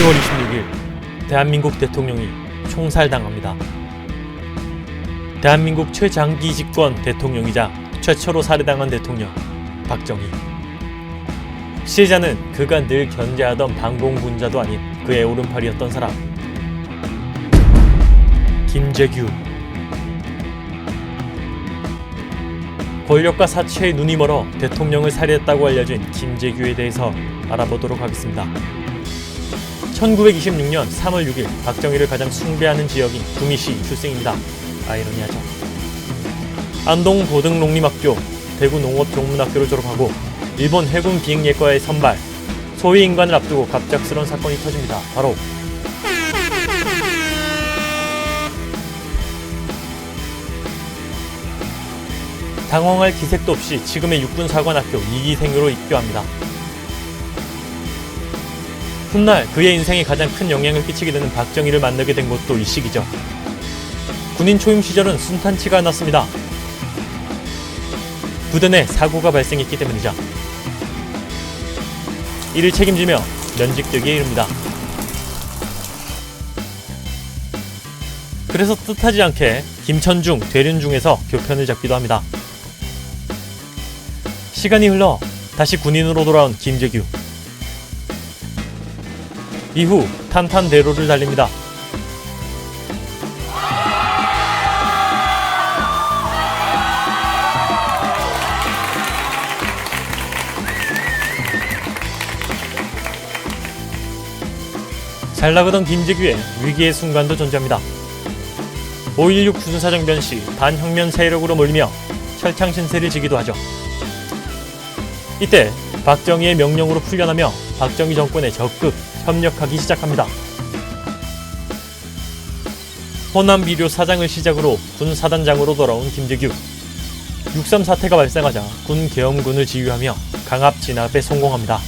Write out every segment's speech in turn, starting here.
10월 26일 대한민국 대통령이 총살당합니다. 대한민국 최장기 집권 대통령이자 최초로 살해당한 대통령 박정희. 피해자는 그가 늘 견제하던 반공군자도 아닌 그의 오른팔이었던 사람 김재규. 권력과 사치에 눈이 멀어 대통령을 살해했다고 알려진 김재규에 대해서 알아보도록 하겠습니다. 1926년 3월 6일 박정희를 가장 숭배하는 지역인 구미시 출생입니다. 아이러니하죠. 안동 고등농림학교, 대구 농업종문학교를 졸업하고 일본 해군 비행예과에 선발, 소위 인관을 앞두고 갑작스런 사건이 터집니다. 바로 당황할 기색도 없이 지금의 육군사관학교 2기생으로 입교합니다. 훗날 그의 인생에 가장 큰 영향을 끼치게 되는 박정희를 만나게 된 것도 이 시기죠. 군인 초임 시절은 순탄치가 않았습니다. 부대 내 사고가 발생했기 때문이죠. 이를 책임지며 면직되기에 이릅니다. 그래서 뜻하지 않게 김천중, 대륜중에서 교편을 잡기도 합니다. 시간이 흘러 다시 군인으로 돌아온 김재규. 이후 탄탄대로를 달립니다. 잘 나가던 김재규의 위기의 순간도 존재합니다. 5.16 군사정변 시 반혁명 세력으로 몰리며 철창 신세를 지기도 하죠. 이때 박정희의 명령으로 풀려나며 박정희 정권에 적극 협력하기 시작합니다. 호남 비료 사장을 시작으로 군 사단장으로 돌아온 김재규. 6.3 사태가 발생하자 군 계엄군을 지휘하며 강압 진압에 성공합니다.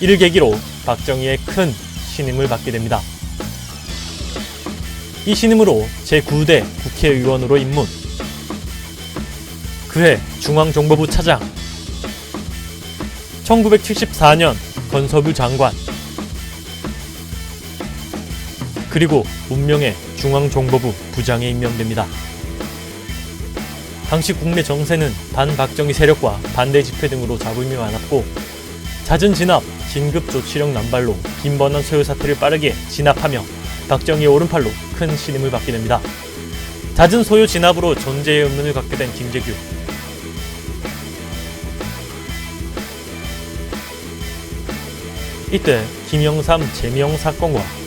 이를 계기로 박정희의 큰 신임을 받게 됩니다. 이 신임으로 제9대 국회의원으로 입문. 그해 중앙정보부 차장. 1974년 건서부 장관. 그리고 운명의 중앙정보부 부장에 임명됩니다. 당시 국내 정세는 반박정희 세력과 반대 집회 등으로 잡음이 많았고 잦은 진압, 긴급 조치령 남발로 빈번한 소요 사태를 빠르게 진압하며 박정희의 오른팔로 큰 신임을 받게 됩니다. 잦은 소요 진압으로 존재의 의문을 갖게 된 김재규. 이때 김영삼 제명 사건과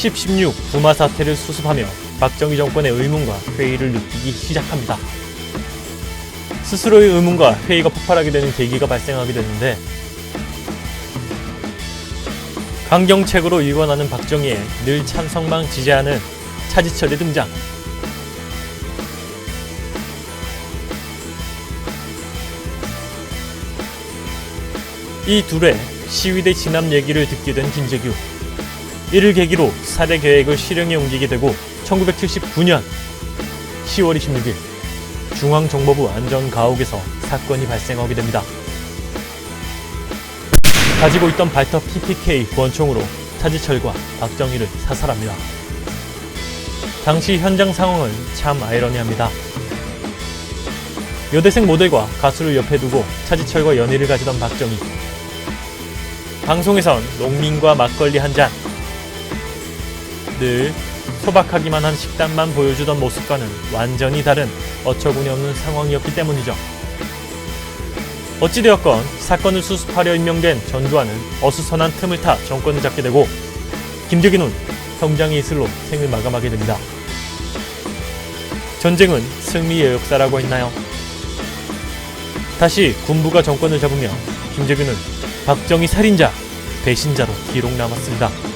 10, 16 부마 사태를 수습하며 박정희 정권의 의문과 회의를 느끼기 시작합니다. 스스로의 의문과 회의가 폭발하게 되는 계기가 발생하게 되는데 강경책으로 일관하는 박정희에 늘 찬성만 지지하는 차지철의 등장. 이 둘의 시위대 진압 얘기를 듣게 된 김재규. 이를 계기로 살해 계획을 실행에 옮기게 되고 1979년 10월 26일 중앙정보부 안전가옥에서 사건이 발생하게 됩니다. 가지고 있던 발터 PPK 권총으로 차지철과 박정희를 사살합니다. 당시 현장 상황은 참 아이러니합니다. 여대생 모델과 가수를 옆에 두고 차지철과 연애를 가지던 박정희. 방송에선 농민과 막걸리 한 잔. 늘 소박하기만 한 식단만 보여주던 모습과는 완전히 다른 어처구니 없는 상황이었기 때문이죠. 어찌되었건 사건을 수습하려 임명된 전두환은 어수선한 틈을 타 정권을 잡게 되고 김재규는 형장의 이슬로 생을 마감하게 됩니다. 전쟁은 승리의 역사라고 했나요? 다시 군부가 정권을 잡으며 김재규는 박정희 살인자, 배신자로 기록 남았습니다.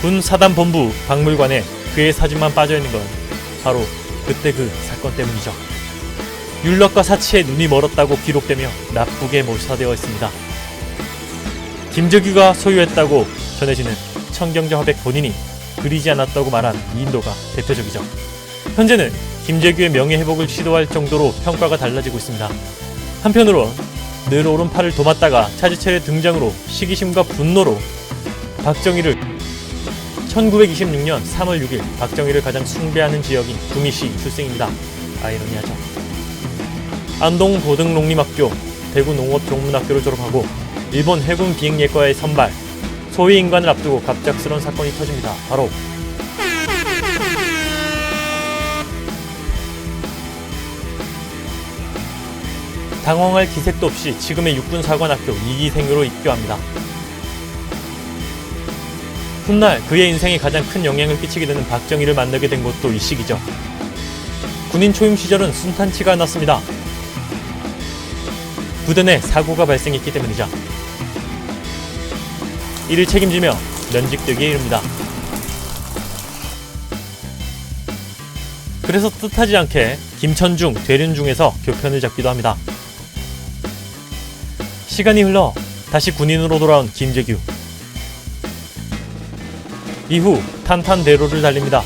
군 사단본부 박물관에 그의 사진만 빠져있는 건 바로 그때 그 사건 때문이죠. 율락과 사치에 눈이 멀었다고 기록되며 나쁘게 몰사되어 있습니다. 김재규가 소유했다고 전해지는 청경자 화백 본인이 그리지 않았다고 말한 인도가 대표적이죠. 현재는 김재규의 명예회복을 시도할 정도로 평가가 달라지고 있습니다. 한편으론 늘 오른팔을 도맡다가 차지철의 등장으로 시기심과 분노로 박정희를 1926년 3월 6일 박정희를 가장 숭배하는 지역인 구미시 출생입니다. 아이러니하죠. 안동 고등농림학교, 대구 농업종문학교를 졸업하고 일본 해군 비행예과에 선발, 소위 인관을 앞두고 갑작스런 사건이 터집니다. 바로 당황할 기색도 없이 지금의 육군사관학교 2기생으로 입교합니다. 훗날 그의 인생에 가장 큰 영향을 끼치게 되는 박정희를 만나게 된 것도 이 시기죠. 군인 초임 시절은 순탄치가 않았습니다. 부대 내 사고가 발생했기 때문이죠. 이를 책임지며 면직되기에 이릅니다. 그래서 뜻하지 않게 김천중, 되륜중에서 교편을 잡기도 합니다. 시간이 흘러 다시 군인으로 돌아온 김재규. 이후 탄탄대로를 달립니다.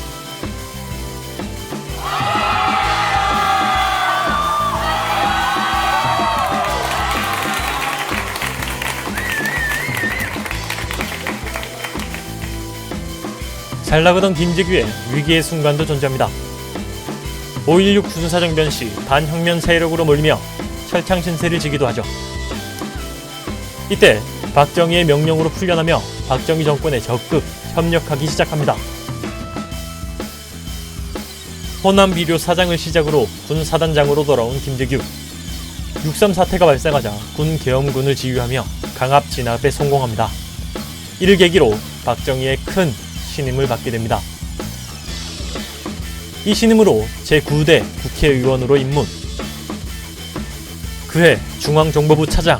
잘 나가던 김재규의 위기의 순간도 존재합니다. 5.16 군사정 변 시 반혁명 세력으로 몰리며 철창 신세를 지기도 하죠. 이때 박정희의 명령으로 풀려나며 박정희 정권에 적극 협력하기 시작합니다. 호남 비료 사장을 시작으로 군 사단장으로 돌아온 김재규. 6.3 사태가 발생하자 군 계엄군을 지휘하며 강압 진압에 성공합니다. 이를 계기로 박정희의 큰 신임을 받게 됩니다. 이 신임으로 제9대 국회의원으로 입문. 그해 중앙정보부 차장,